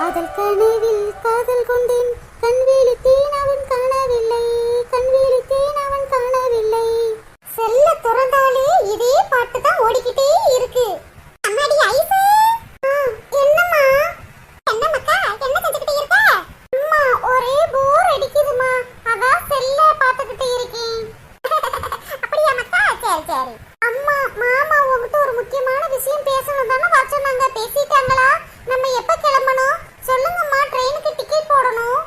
காதல் கனவில் காதல் கொண்டேன். கண் விழித்தேன் அவன் காணவில்லை. கண் விழித்தேன் அவன் காணவில்லை. செல்ல திறந்தாலே இதே பாட்டு தான் ஓடிக்கிட்டே இருக்கு. அம்மாடி ஐசு என்னம்மா என்னம்மாக்கா என்ன செஞ்சுக்கிட்டு இருக்க அம்மா ஒரே போர் அடிக்குதுமா அதான் செல்ல பார்த்துக்கிட்டு இருக்கேன் அப்படியா மக்கா சரி சரி அம்மா மாமா உங்ககிட்ட ஒரு முக்கியமான விஷயம் பேசணும் தானே வர சொன்னாங்க பேசிட்டாங்களா நம்ம எப்ப கிளம்பணும் சொல்லுங்கம்மா ட்ரெயினுக்கு டிக்கெட் போடணும்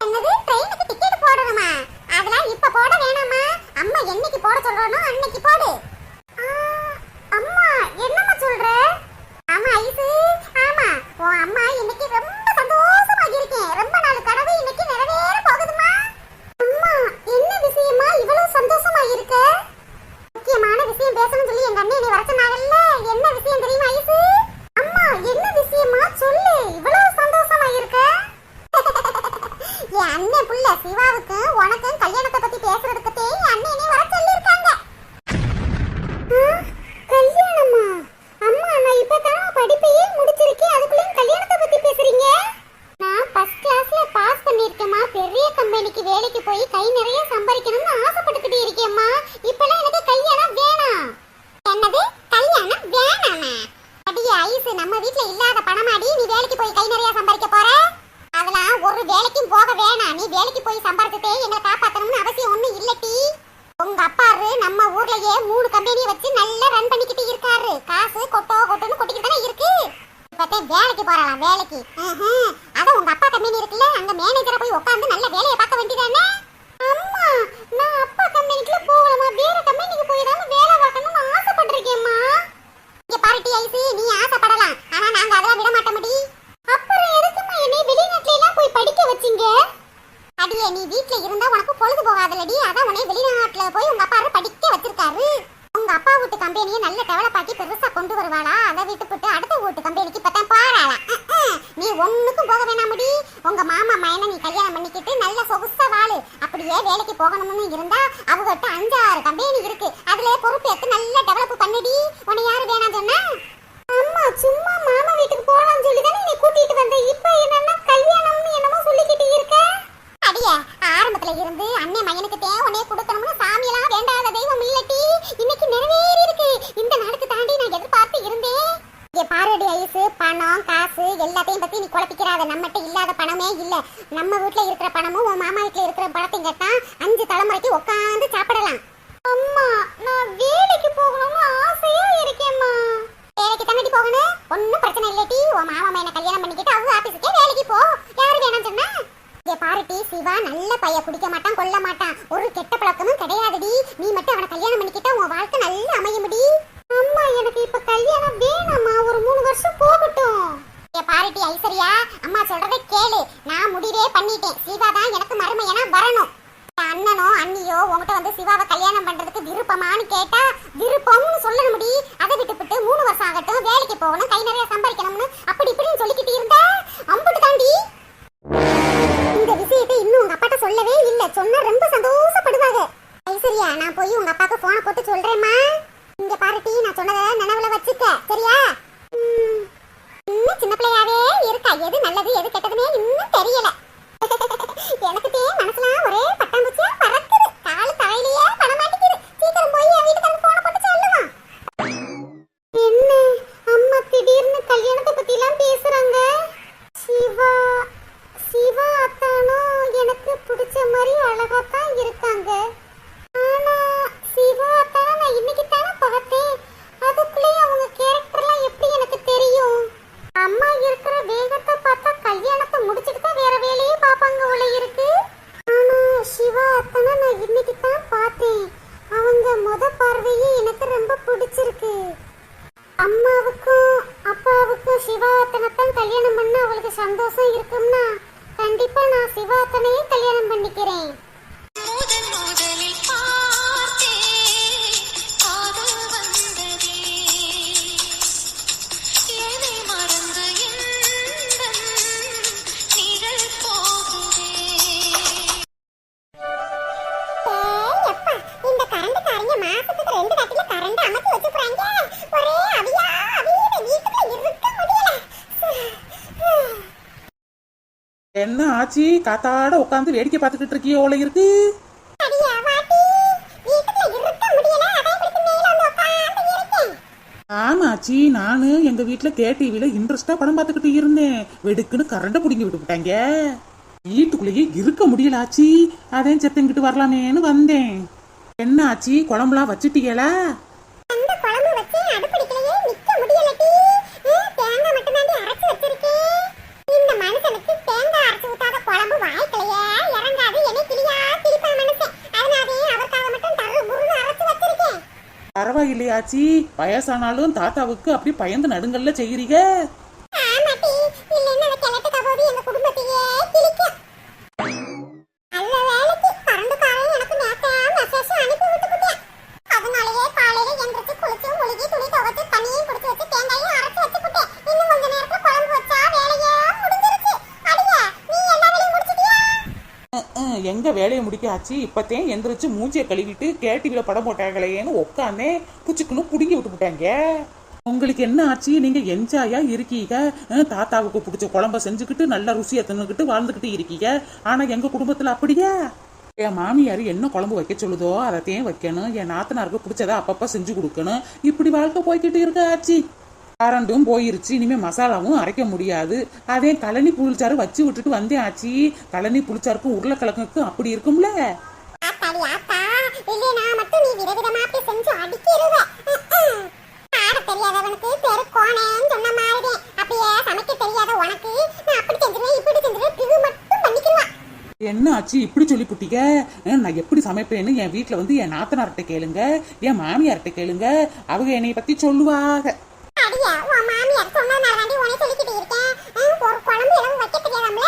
என்னது ட்ரெயினுக்கு டிக்கெட் போடணுமா அதெல்லாம் இப்ப போட வேணாமா அம்மா என்னைக்கு போட சொல்றானோ அன்னைக்கு போடு ஆ, அம்மா என்னம்மா சொல்ற ஆமா ஐசு ஆமா உன் அம்மா இன்னைக்கு ரொம்ப சந்தோஷமா இருக்கேன் ரொம்ப நாள் கனவு இன்னைக்கு நிறைவேற போகுதுமா அம்மா என்ன விஷயமா இவ்வளவு சந்தோஷமா இருக்க முக்கியமான விஷயம் பேசணும்னு சொல்லி எங்க அண்ணன் நீ வர சொன்னாங்கல்ல என்ன விஷயம் தெரியுமா ஐசு அம்மா என்ன விஷயமா சொல்லு இவ்வளவு சந்தோஷமா இருக்க என் அண்ணன் புள்ள சிவாவுக்கு உனக்கும் கல்யாணத்தை பத்தி பேசுறதுக்கு என் அண்ணன் நீ வர சொல்லிருக்காங்க கல்யாணமா அம்மா நான் இப்பதான் படிப்பையே முடிச்சிருக்கேன் அதுக்குள்ளேயும் கல்யாணத்தை பத்தி பேசுறீங்க நான் ஃபர்ஸ்ட் கிளாஸ்ல பாஸ் பண்ணிருக்கேம்மா பெரிய கம்பெனிக்கு வேலைக்கு போய் கை நிறைய சம்பாதிக்கணும்னு ஆசைப்பட்டுக்கிட்டு இருக்கேம்மா இப்பெல்லாம் எனக்கு கல்யாணம் வேணாம் என்னது கல்யாணம் வேணாமா அடியே ஐஸ் நம்ம வீட்ல இல்லாத பணமாடி நீ வேலைக்கு போய் கை நிறைய சம்பாதிக்க போற அதெல்லாம் ஒரு வேலைக்கும் போக வேணாம் நீ வேலைக்கு போய் சம்பாதிச்சுட்டே எங்களை காப்பாத்தணும்னு அவசியம் ஒண்ணும் இல்லட்டி உங்க அப்பாரு நம்ம ஊர்லயே மூணு கம்பெனியை வச்சு நல்லா ரன் பண்ணிக்கிட்டு இருக்காரு காசு கொட்டோ கொட்டுன்னு கொட்டிக்கிட்டு தானே இருக்கு இப்பத்தே வேலைக்கு போறாளாம் வேலைக்கு ம்ஹும். அத உங்க அப்பா கம்பெனி இருக்குல்ல அங்க மேனேஜரா போய் உட்கார்ந்து நல்ல வேலையை பார்க்க வேண்டியதானே அம்மா நான் அப்பா கம்பெனிக்குள்ள போகலாமா வேற கம்பெனிக்கு போய் தான் வேலை பார்க்கணும்னு ஆசைப்பட்டிருக்கேம்மா இங்க பாருட்டி ஐசி நீ ஆசைப்படலாம் ஆனா நாங்க அதெல்லாம் விட மாட்டோம்டி அப்புறம் எதுக்குமா என்னை வெளிநாட்டுல எல்லாம் போய் படிக்க வச்சீங்க அடியே நீ வீட்ல இருந்தா உனக்கு பொழுது போகாதலடி அதான் உன்னை வெளிநாட்டுல போய் உங்க அப்பா படிக்க வச்சிருக்காரு. உங்க அப்பா வீட்டு கம்பெனியை நல்ல டெவலப் ஆக்கி பெருசா கொண்டு வருவாளா? அதை விட்டுப்புட்டு அடுத்த வீட்டு கம்பெனிக்கு இப்பதான் பாராளா நீ ஒண்ணுக்கும் போக வேணாமடி. உங்க மாமா மயனை நீ கல்யாணம் பண்ணிக்கிட்டு நல்ல சொகுசா வாழு. அப்படியே வேலைக்கு போகணும்னு இருந்தா அவகிட்ட அஞ்சாறு கம்பெனி இருக்கு. அதுல பொறுப்பு எடுத்து நல்லா டெவலப் பண்ணுடி. உன்னை யாரு வேணாம் சொன்னா? அம்மா சும்மா மாமா வீட்டுக்கு போலாம்னு சொல்லி தானே நீ கூட்டிட்டு வந்த. இப்போ என்னன்னா கல்யாணம்னு என்னமோ சொல்லிக்கிட்டு இருக்க. அடிய ஆரம்பத்துல இருந்து அண்ணன் மகனுக்கு தேவனே கொடுக்கணும்னு சாமியெல்லாம் வேண்டாத தெய்வம் இல்லட்டி. இன்னைக்கு நிறைவேறி இருக்கு. இந்த நாளுக்கு தாண்டி நான் எதிர்பார்த்து இருந்தேன் இங்க பாருடி ஐசு பணம் காசு எல்லாத்தையும் பத்தி நீ குழப்பிக்கிறாத. நம்மகிட்ட இல்லாத பணமே இல்ல. நம்ம வீட்ல இருக்கிற பணமும் உன் மாமா வீட்டுல இருக்கிற பணத்தையும் கேட்டா அஞ்சு தலைமுறைக்கு உட்காந்து சாப்பிடலாம். அம்மா நான் வேலைக்கு போகணும்னு ஆசையா இருக்கேம்மா. வேலைக்கு தானடி போகணும்? ஒன்னும் பிரச்சனை இல்லட்டி. உன் மாமா என்ன கல்யாணம் பண்ணிக்கிட்டு அவங்க ஆபீஸுக்கே வேலைக்கு போ. யாரு வேணாம் சொன்னா? இங்க பாருட்டி சிவா நல்ல பைய குடிக்க மாட்டான் கொல்ல மாட்டான். ஒரு கெட்ட பழக்கமும் கிடையாதுடி. நீ மட்டும் அவனை கல்யாணம் பண்ணிக்கிட்டா உன் வாழ்க்கை நல்லா அமையும்டி. அம்மா எனக்கு இப்ப கல்யாணம் வேணாம்மா. ஒரு மூணு வருஷம் போகட்டும். பாருட்டி ஐஸ்வர்யா அம்மா சொல்றதை கேளு. நான் முடிவே பண்ணிட்டேன். சிவா தான் எனக்கு மருமையனா வரணும். அண்ணனோ அண்ணியோ உன்கிட்ட வந்து சிவாவை கல்யாணம் பண்றதுக்கு விருப்பமான்னு கேட்டா விருப்பம்னு சொல்லணும் முடி அதை விட்டுவிட்டு மூணு வருஷம் ஆகட்டும் வேலைக்கு போகணும் கை நிறைய சம்பாதிக்கணும்னு அப்படி இப்படின்னு சொல்லிக்கிட்டு இருந்தா அம்புட்டு தாண்டி இந்த விஷயத்தை இன்னும் உங்க அப்பாட்ட சொல்லவே இல்ல சொன்னா ரொம்ப சந்தோஷப்படுவாங்க ஐஸ்வர்யா நான் போய் உங்க அப்பாக்கு போனை போட்டு சொல்றேம்மா இங்க பாருட்டி நான் சொன்னதை நினைவுல வச்சுக்க சரியா ம், இன்னும் சின்ன பிள்ளையாவே இருக்கா எது நல்லது எது கெட்டதுன்னே இன்னும் தெரியல எனக்கு தே மனசுலாம் ஒரே பட்டாம்பூச்சியா பறக்குது காலு தலையிலேயே பட மாட்டேங்குது சீக்கிரம் போய் என் வீட்டுக்கு போன போட்டு சொல்லுவான் என்ன அம்மா திடீர்னு கல்யாணத்தை பத்தி எல்லாம் பேசுறாங்க சிவா சிவா அத்தானும் எனக்கு பிடிச்ச மாதிரி அழகா தான் இருக்காங்க. காத்தாட உட்காந்து வேடிக்கை பார்த்துக்கிட்டு இருக்கியோல இருக்கு. ஆமாச்சி நானு எங்க வீட்டுல கே டிவில இன்ட்ரெஸ்டா படம் பார்த்துக்கிட்டு இருந்தேன். வெடுக்குன்னு கரண்ட புடிங்கி விட்டு விட்டாங்க. வீட்டுக்குள்ளேயே இருக்க முடியலாச்சி. அதே செத்தங்கிட்டு வரலாமேன்னு வந்தேன். என்ன ஆச்சி குழம்புலாம் வச்சுட்டீங்களா பரவாயில்லையாச்சி வயசானாலும் தாத்தாவுக்கு அப்படி பயந்து நடுங்கல்ல செய்யறீங்க எங்க வேலையை முடிக்க ஆச்சு எந்திரிச்சு மூஞ்சியை கழுவிட்டு கே படம் போட்டாங்களேன்னு உட்காந்தேன் புச்சுக்குன்னு புடுங்கி விட்டு போட்டாங்க. உங்களுக்கு என்ன ஆச்சு? நீங்க என்ஜாயா இருக்கீங்க. தாத்தாவுக்கு பிடிச்ச குழம்ப செஞ்சுக்கிட்டு நல்ல ருசியை தின்னுக்கிட்டு வாழ்ந்துக்கிட்டு இருக்கீங்க. ஆனா எங்க குடும்பத்துல அப்படியா? என் மாமியார் என்ன குழம்பு வைக்க சொல்லுதோ அதைத்தையும் வைக்கணும். என் நாத்தனாருக்கு பிடிச்சதை அப்பப்போ செஞ்சு கொடுக்கணும். இப்படி வாழ்க்கை போய்கிட்டு இருக்க ஆச்சி கரண்டும் போயிருச்சு. இனிமே மசாலாவும் அரைக்க முடியாது. அதே கழனி புளிச்சாறு வச்சு விட்டுட்டு வந்தேன் ஆச்சி கழனி புளிச்சாருக்கும் உருளைக்கிழங்குக்கும் அப்படி இருக்கும்ல என்ன ஆச்சு இப்படி சொல்லி புட்டிக்க? நான் எப்படி சமைப்பேன்னு என் வீட்ல வந்து என் நாத்தனார்கிட்ட கேளுங்க. என் மாமியார்கிட்ட கேளுங்க. அவங்க என்னைய பத்தி சொல்லுவாங்க அடியா உன் மாமியார் சொன்னதுனால தாண்டி உனக்கு சொல்லிக்கிட்டு இருக்கேன் ஆ, ஒரு குழம்பு எல்லாம் வைக்க தெரியாதாம்ல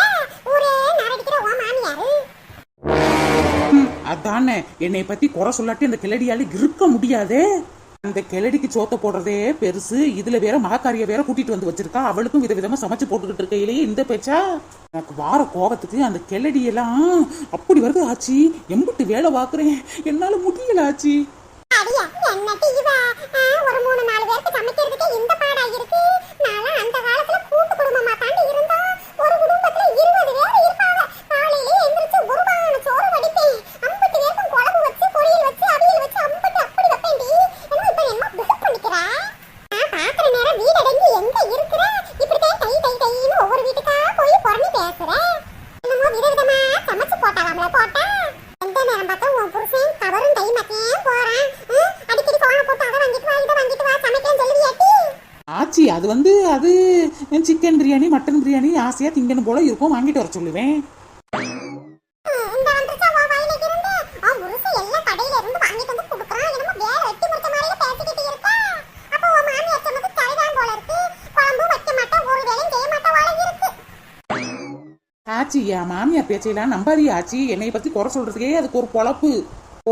ஊரே நரடிக்கிற உன் மாமியாரு தானே? என்னை பத்தி குறை சொல்லாட்டி அந்த கிளடியால இருக்க முடியாதே. அந்த கிளடிக்கு சோத்த போடுறதே பெருசு. இதுல வேற மகாக்காரிய வேற கூட்டிட்டு வந்து வச்சிருக்கா. அவளுக்கும் விதவிதமா சமைச்சு போட்டுக்கிட்டு இருக்கையிலேயே இந்த பேச்சா? எனக்கு வார கோபத்துக்கு அந்த கிளடி எல்லாம் அப்படி வருது ஆச்சி. எம்பிட்டு வேலை பாக்குறேன் என்னால முடியல ஆச்சி. ஒரு மூணு மாட்டேன் ஒரு வேலையும் செய்ய மாட்டேன் போல இருக்கு. ஆச்சி என் மாமியார் பேச்சையெல்லாம் நம்பாதீ ஆச்சி. என்னை பத்தி குறை சொல்றதுக்கே அதுக்கு ஒரு பொழப்பு.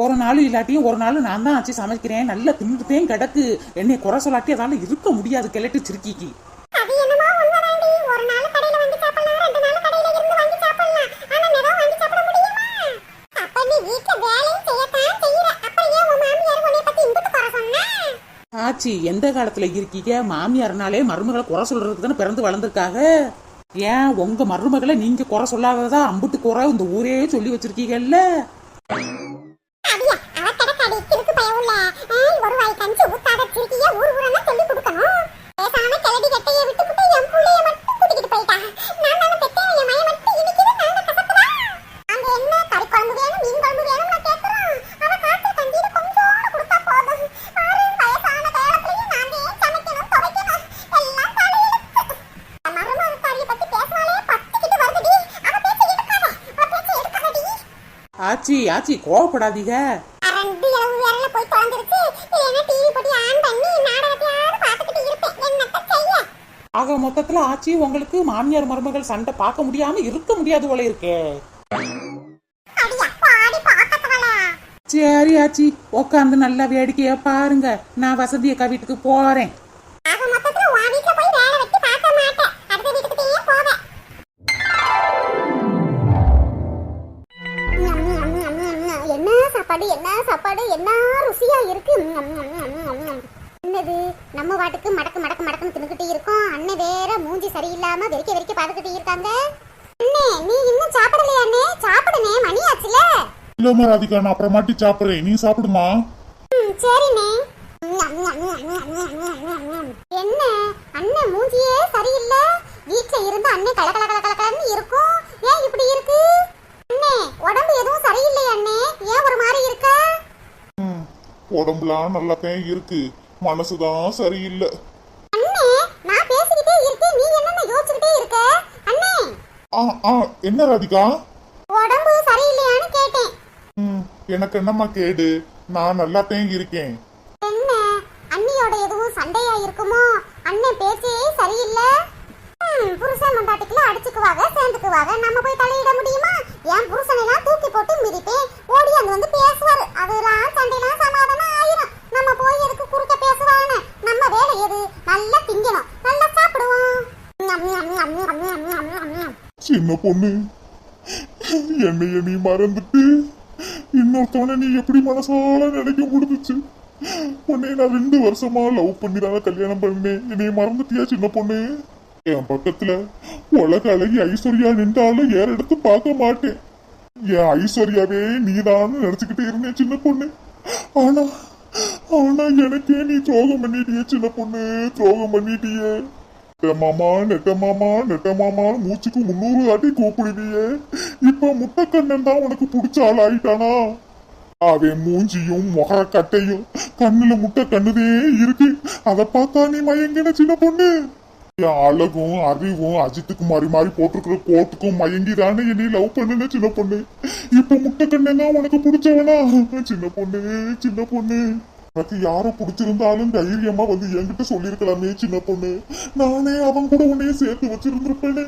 ஒரு நாள் இல்லாட்டியும் ஒரு நாள் நான் தான் ஆச்சி சமைக்கிறேன். நல்லா தின்னுட்டேன் கிடக்கு. என்னை குறை சொல்லாட்டி அதால இருக்க முடியாது கிளட்டு சிறுக்கிக்கு. ஆச்சி எந்த காலத்துல இருக்கீங்க? மாமியார்னாலே மருமகளை குறை சொல்றதுக்கு தானே பிறந்து வளர்ந்துருக்காக ஏன் உங்க மருமகளை நீங்க குறை சொல்லாததா? அம்புட்டு குறை இந்த ஊரே சொல்லி வச்சிருக்கீங்கல்ல? அடியா அவ கடக்கடி கிறுக்கு பயவுள்ள ஒரு வாய் கஞ்சி ஊத்தாத சிரிக்கிய ஊர் ஊரன்னா சொல்லி கொடுக்கணும். பேசாம கிளடி கட்டைய விட்டுப்புட்டு என் புள்ளைய மட்டும் கூட்டிக்கிட்டு போயிட்டா. நான் பெத்தேன் என் மய இருப்பேன். என்னத்த செய்ய? ஆக மொத்தத்துல ஆச்சி உங்களுக்கு மாமியார் மருமகள் சண்டை பார்க்க முடியாம இருக்க முடியாது போல இருக்கே. சரி ஆச்சி உட்காந்து நல்லா வேடிக்கையா பாருங்க. நான் வசதி அக்கா வீட்டுக்கு போறேன். சரியில்லாம வெறிக்க வெறிக்க பார்த்துக்கிட்டு இருக்காங்க அண்ணே நீ இன்னும் சாப்பிடலையா அண்ணே? சாப்பிடுனே மணி ஆச்சுல இல்லம்மா ராதிகா நான் அப்புறமாட்டி சாப்பிடுறேன். நீ சாப்பிடுமா? சரிண்ணே. என்ன? அண்ணன் மூஞ்சியே சரியில்லை? வீட்ல இருந்து அண்ணன் கல கல கல கலன்னு இருக்கும். ஏன் இப்படி இருக்கு? அண்ணே உடம்பு எதுவும் சரியில்லையா அண்ணே? ஏன் ஒரு மாதிரி இருக்க? ம், உடம்புலாம் நல்லாத்தான் இருக்கு. மனசுதான் சரியில்லை அண்ணே நான் பேசிக்கிட்டே இருக்கேன் நீ யோசிச்சுக்கிட்டே இருக்க அண்ணே? ஆ ஆ என்ன ராதிகா? உடம்பு சரியில்லையான்னு கேட்டேன். ம், எனக்கு என்னம்மா கேடு? நான் நல்லாத்தான் இருக்கேன். என்ன? அண்ணியோட எதுவும் சண்டையா இருக்குமோ? அண்ணன் பேச்சே சரியில்லை. ம், புருஷன் மண்டாட்டிக்குள்ள அடிச்சுக்குவாங்க சேர்ந்துக்குவாங்க. நம்ம போய் தலையிட முடியுமா? சின்ன பொண்ணு. என்னைய நீ மறந்துட்டு இன்னொருத்தவனை நீ எப்படி மனசால நினைக்க முடிஞ்சுச்சு? உன்னை நான் ரெண்டு வருஷமா லவ் பண்ணி தானே கல்யாணம் பண்ணேன். என்னைய மறந்துட்டியா சின்ன பொண்ணு? என் பக்கத்துல உலக அழகி ஐஸ்வர்யா நின்றாலும் ஏற எடுத்து பார்க்க மாட்டேன். என் ஐஸ்வர்யாவே நீதான் நினைச்சுக்கிட்டே இருந்தேன் சின்ன பொண்ணு. ஆனா ஆனா எனக்கே நீ துரோகம் பண்ணிட்டியே சின்ன பொண்ணு. துரோகம் பண்ணிட்டியே. நெட்டமாமா மாமா நெட்ட மாமா நெட்ட மாமா மூச்சுக்கு முன்னூறு வாட்டி கூப்பிடுவியே. இப்ப முட்டைக்கண்ணன் தான் உனக்கு பிடிச்ச ஆள் ஆயிட்டானா அவன் மூஞ்சியும் முகர கட்டையும் கண்ணுல முட்டை கண்ணுதே இருக்கு. அதை பார்த்தா நீ மயங்கின சின்ன பொண்ணு. என் அழகும் அறிவும் அஜித்துக்கு மாறி மாறி போட்டிருக்கிற கோட்டுக்கும் மயங்கி தானே என்னை லவ் பண்ணுன சின்ன பொண்ணு. இப்ப முட்டைக்கண்ணன் தான் உனக்கு பிடிச்சவனா? சின்ன பொண்ணு சின்ன பொண்ணு. உனக்கு யார பிடிச்சிருந்தாலும் தைரியமா வந்து என்கிட்ட சொல்லிருக்கலாமே சின்ன பொண்ணு. நானே அவன் கூட உன்னைய சேர்த்து வச்சிருந்திருப்பேனே.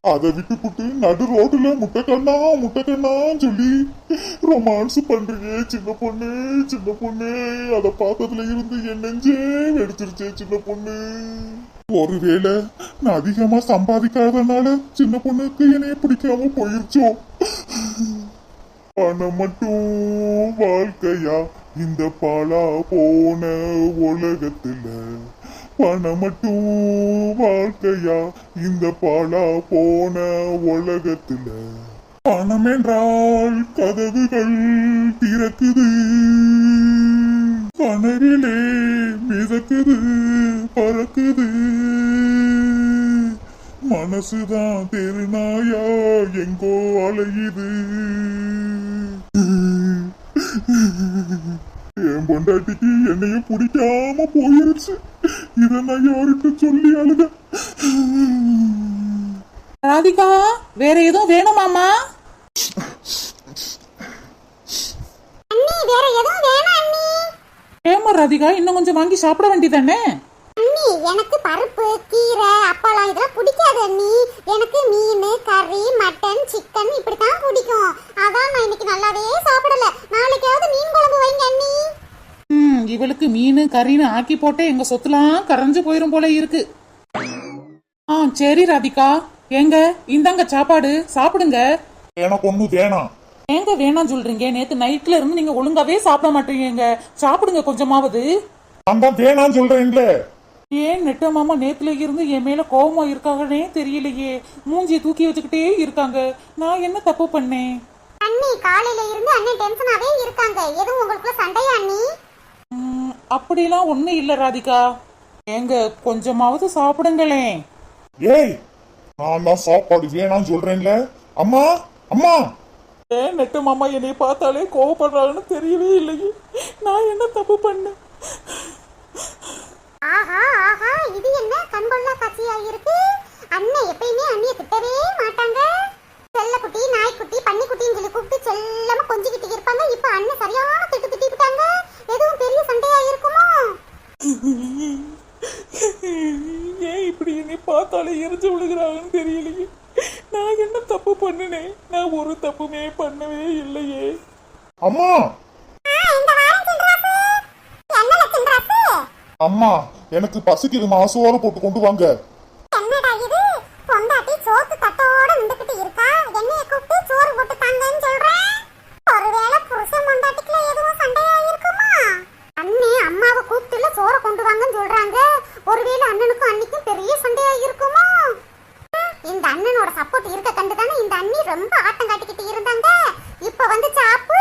அதை விட்டுப்புட்டு நடு ரோட்டுல முட்டைக்கண்ணா முட்டைக்கண்ணா சொல்லி ரொமான்ஸ் பண்றியே சின்ன பொண்ணு சின்ன பொண்ணு. அதை பார்த்ததுல இருந்து என் நெஞ்சே வெடிச்சிருச்சே சின்ன பொண்ணு. ஒருவேளை நான் அதிகமா சம்பாதிக்காதனால சின்ன பொண்ணுக்கு என்னைய பிடிக்காம போயிருச்சோ? பணம் மட்டும் வாழ்க்கையா? இந்த பாலா போன உலகத்துல பணம் மட்டும் வாழ்க்கையா? இந்த பாலா போன உலகத்துல பணம் என்றால் கதவுகள் திறக்குது. கனவிலே மிதக்குது பறக்குது. மனசுதான் தெருநாயா எங்கோ அலையுது. பொண்டாட்டிக்கு என்னையும் பிடிக்காம போயிருச்சு. இத நான் யார்கிட்ட சொல்லி அழுத? ராதிகா வேற எதுவும் வேணுமாமா அண்ணி வேற எதுவும் வேணாம் அண்ணி. ஏமா ராதிகா இன்னும் கொஞ்சம் வாங்கி சாப்பிட வேண்டியதானே? அண்ணி எனக்கு பருப்பு கீரை அப்பளம் இதெல்லாம் பிடிக்காது அண்ணி. எனக்கு மீன் கறி மட்டன் சிக்கன் இப்படித்தான் பிடிக்கும். அதான் நான் இன்னைக்கு நல்லாவே சாப்பிடல. நாளைக்காவது மீன் குழம்பு வைங்க அண்ணி. ம் இவளுக்கு மீன் கறின்னு ஆக்கி போட்டே எங்க சொத்துலாம் கரைஞ்சு போயிரும் போல இருக்கு. ஆ சரி ராதிகா. ஏங்க இந்தாங்க சாப்பாடு. சாப்பிடுங்க. எனக்கு ஒண்ணு வேணாம். ஏங்க வேணாம் சொல்றீங்க? நேத்து நைட்ல இருந்து நீங்க ஒழுங்காவே சாப்பிட மாட்டீங்க சாப்பிடுங்க கொஞ்சமாவது. நான் தான் வேணாம்னு சொல்றேன்ல. ஏன் நெட்ட மாமா நேத்துல இருந்து என் மேல கோவமா இருக்காங்கன்னே தெரியலையே. மூஞ்சியை தூக்கி வச்சுக்கிட்டே இருக்காங்க. நான் என்ன தப்பு பண்ணேன்? அண்ணி காலையில இருந்து அண்ணன் டென்ஷனாவே இருக்காங்க. எதுவும் உங்களுக்குள்ள சண்டையா அண்ணி? அப்படிலாம் ஒண்ணும் இல்ல ராதிகா. ஏங்க கொஞ்சமாவது சாப்பிடுங்களேன். ஏய் நான் தான் சாப்பாடு வேணாம்னு சொல்றேன்ல. அம்மா அம்மா. ஏன் நெட்ட மாமா என்னை பார்த்தாலே கோவப்படுறாங்கன்னு தெரியவே இல்லையே. நான் என்ன தப்பு பண்ணேன்? ஆஹா ஆஹா இது என்ன கண்கொள்ளா காட்சியா இருக்கு அண்ணன் எப்பயுமே அண்ணிய திட்டவே மாட்டாங்க செல்லக்குட்டி நாய்க்குட்டி பன்னிக்குட்டின்னு சொல்லி கூப்பிட்டு செல்லமா கொஞ்சிக்கிட்டு இருப்பாங்க இப்ப அண்ணன் சரியான திட்டு திட்டிவிட்டாங்க எதுவும் பெரிய சண்டையா இருக்குமோ ஏன் இப்படி என்னை பார்த்தாலே எரிஞ்சு விழுகிறாங்கன்னு தெரியலையே நான் என்ன தப்பு பண்ணினேன் நான் ஒரு தப்புமே பண்ணவே இல்லையே அம்மா ஆ, இந்த வாரம் சின்ராசு. என்ன லட்சன்ராசு? அம்மா எனக்கு பசிக்குதுமா சோறு போட்டு கொண்டு வாங்க என்னடா இது பொண்டாட்டி சோத்து தட்டோட நின்றுக்கிட்டு இருக்கா என்னைய கூப்பிட்டு சோறு போட்டு தாங்கன்னு சொல்றேன் ஒருவேளை புருஷன் பொண்டாட்டிக்குள்ள எதுவும் சண்டையா இருக்குமா அண்ணே அம்மாவை கூப்பிட்டுல சோறை கொண்டு வாங்கன்னு சொல்றாங்க ஒருவேளை அண்ணனுக்கும் அன்னைக்கும் பெரிய சண்டையா இருக்குமோ ம், இந்த அண்ணனோட சப்போர்ட் இருக்க கண்டு தானே இந்த அண்ணி ரொம்ப ஆட்டம் காட்டிக்கிட்டு இருந்தாங்க இப்ப வந்து சாப்பு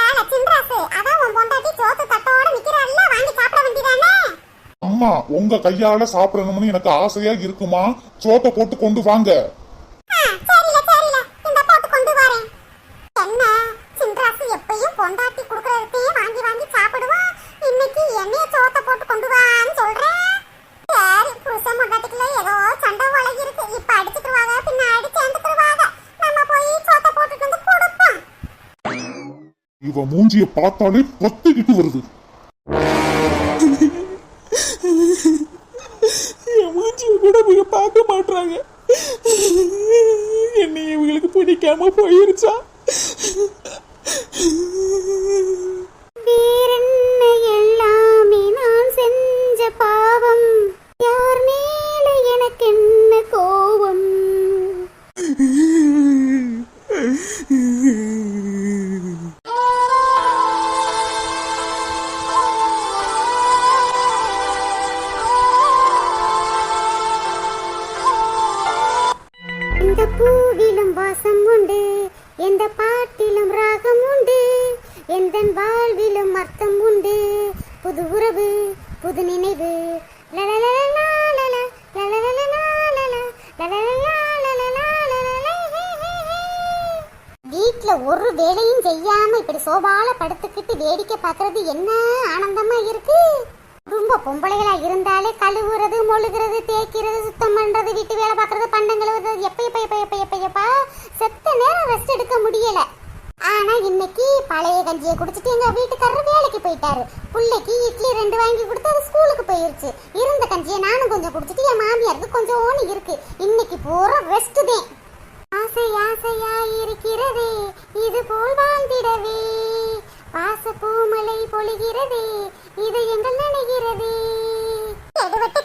ஏல சின்ராசு அதான் உன் பொண்டாட்டி சோத்து தட்டோட நிக்கிறாள்ல வாங்கி சாப்பிட வேண்டியதானே அம்மா உங்க கையால சாப்பிடணும்னு எனக்கு ஆசையா இருக்குமா? சோத்தை போட்டு கொண்டு வாங்க. ஆ, சரில சரில இந்த போட்டு கொண்டு வரேன் என்ன சின்ராசு எப்பயும் பொண்டாட்டி குடுக்கறதையே வாங்கி வாங்கி சாப்பிடுவான் இன்னைக்கு என்னைய சோத்த போட்டு கொண்டு வான்னு சொல்றேன் சரி புருஷன் பொண்டாட்டிக்குள்ள ஏதோ சண்டை வழங்கி இருக்கு இப்ப அடிச்சுக்குருவாங்க பின்னாடி சேர்ந்துக்குருவாங்க நம்ம போய் சோத்த போட்டுட்டு வந்து கொடுப்போம் இவ மூஞ்சிய பார்த்தாலே பொத்திக்கிட்டு வருது என் மூஞ்சியை கூட இவங்க என்னை இவங்களுக்கு பிடிக்காம போயிருச்சா? எந்த பாட்டிலும் ராகம் உண்டு எந்த வாழ்விலும் அர்த்தம் உண்டு புது உறவு புது நினைவு வீட்டில் ஒரு வேலையும் செய்யாம இப்படி சோபால படுத்துக்கிட்டு வேடிக்கை பார்க்கறது என்ன ஆனந்தமா இருக்கு ரொம்ப பொம்பளைகளா இருந்தாலே கழுவுறது மொழுகிறது தேய்க்கிறது சுத்தம் பண்றது வீட்டு வேலை பார்க்கறது பண்டம் கழுவுறது எப்ப எப்ப எப்ப எப்ப எப்ப எப்பா செத்த நேரம் ரெஸ்ட் எடுக்க முடியல. ஆனா இன்னைக்கு பழைய கஞ்சியை குடிச்சிட்டு எங்க வீட்டுக்காரர் வேலைக்கு போயிட்டாரு. பிள்ளைக்கு இட்லி ரெண்டு வாங்கி கொடுத்து அது ஸ்கூலுக்கு போயிருச்சு. இருந்த கஞ்சியை நானும் கொஞ்சம் குடிச்சிட்டு என் மாமியாருக்கு கொஞ்சம் இருக்கு. இன்னைக்கு பூரா ரெஸ்ட் தான் ஆசை ஆசையா இருக்கிறதே இது போல் வாழ்ந்திடவே. பாச பூமலை பொழிகிறதே இது எங்கள் நினைகிறதே. எடுவட்ட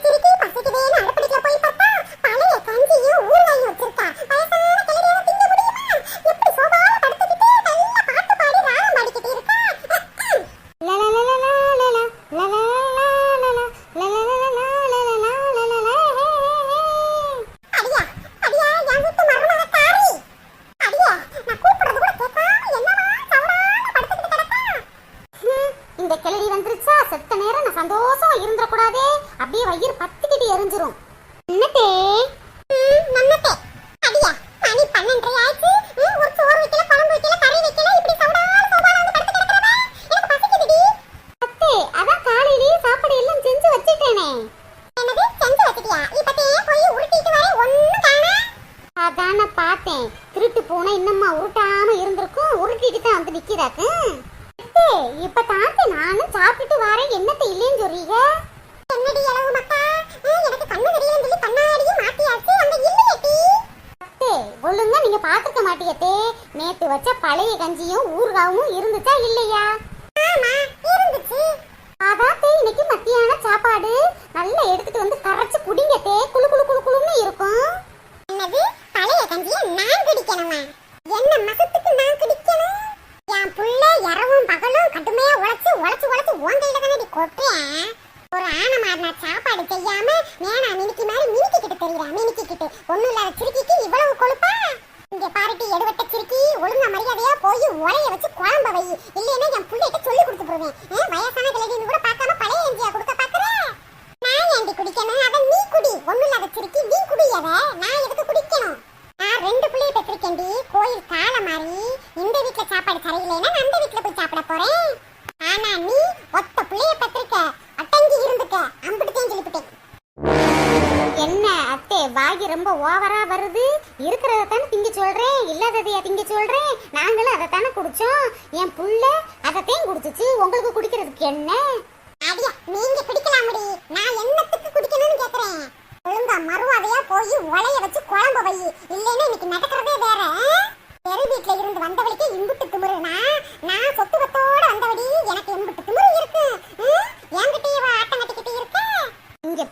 அப்படியே வயிறு பத்துக்கிட்டு எரிஞ்சிரும். என்னத்தே? நீங்க பாத்துக்க மாட்டியத்தே நேத்து வச்ச பழைய கஞ்சியும் ஊறுகாவும் இருந்துச்சா இல்லையா? ஒண்ணுல வச்சிருக்கி நீ குடி நான்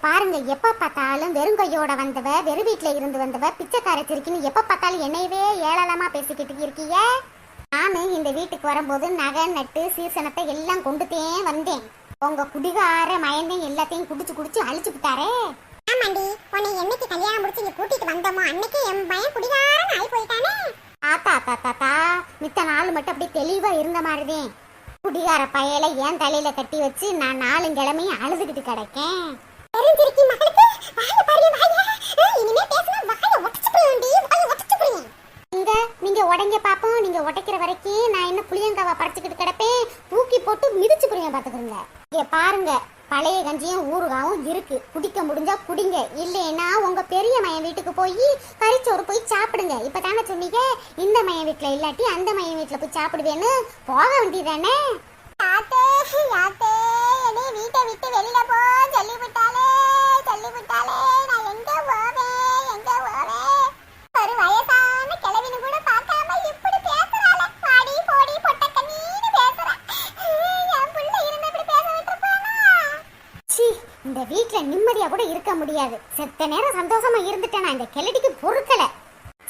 பாருங்க எப்ப பார்த்தாலும் வெறுங்கையோட வந்தவ வெறு வீட்ல இருந்து வந்தவ பிச்சைக்கார சிரிக்கின்னு எப்ப பார்த்தாலும் என்னையவே ஏளனமா பேசிக்கிட்டு இருக்கீங்க? நானு இந்த வீட்டுக்கு வரும்போது நகை நட்டு சீசனத்தை எல்லாம் கொண்டுட்டே வந்தேன். உங்க குடிகார மயந்தையும் எல்லாத்தையும் குடிச்சு குடிச்சு அழிச்சு விட்டாரே? ஆமாண்டி உன்னை என்னைக்கு கல்யாணம் முடிச்சு இங்க கூட்டிட்டு வந்தோமோ அன்னைக்கு என் பையன் குடிகாரன் ஆகி போயிட்டானே. ஆத்தா தாத்தா தாத்தா மித்த நாள் மட்டும் அப்படியே தெளிவா இருந்த மாதிரிதான் குடிகார பயல ஏன் தலையில கட்டி வச்சு நான் நாலு கிழமையும் அழுதுகிட்டு கிடக்கேன். தெரிஞ்சிருக்கி மகளுக்கு வாய பாரு வாய இனிமே பேசினா வாய உடச்சு போயண்டி வாய உடச்சு போய் இங்க நீங்க உடைங்க பாப்போம் நீங்க உடைக்கிற வரைக்கும் நான் என்ன புளியங்காவா பறிச்சுக்கிட்டு கிடப்பேன்? தூக்கி போட்டு மிதிச்சு புளிய பாத்துக்கிறேங்க இங்க பாருங்க பழைய கஞ்சியும் ஊறுகாவும் இருக்கு. குடிக்க முடிஞ்சா குடிங்க. இல்லைன்னா உங்க பெரிய மயன் வீட்டுக்கு போய் கறிச்சோறு போய் சாப்பிடுங்க. இப்ப தானே சொன்னீங்க இந்த மயன் வீட்டுல இல்லாட்டி அந்த மயன் வீட்டுல போய் சாப்பிடுவேன்னு. போக வேண்டியதானே யாத்தே வீட்டை விட்டு வெளியில போ. சொல்லி விட்டாலே சொல்லி விட்டாலே நான் எங்க போவேன்? எங்க போவேன்? ஒரு வயசான கிழவினு கூட பார்க்காம இப்படி பேசுறாள. பாடி போடி பொட்டக்கண்ணீன்னு பேசுறா. என் பிள்ளை இருந்த இப்படி பேச விட்டுருப்பானா? சி இந்த வீட்ல நிம்மதியா கூட இருக்க முடியாது. செத்த நேரம் சந்தோஷமா இருந்துட்டேனா இந்த கிழடிக்கு பொறுக்கல.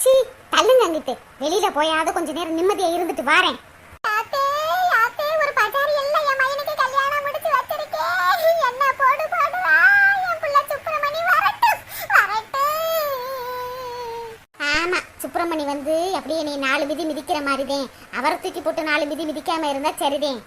சி தள்ளுங்க அங்கிட்டு. வெளியில போயாவது கொஞ்ச நேரம் நிம்மதியா இருந்துட்டு வாரேன். அப்படியே நீ நாலு மிதி மிதிக்கிற மாதிரிதான் அவரை தூக்கி போட்டு நாலு மிதி மிதிக்காம இருந்தா சரிதேன்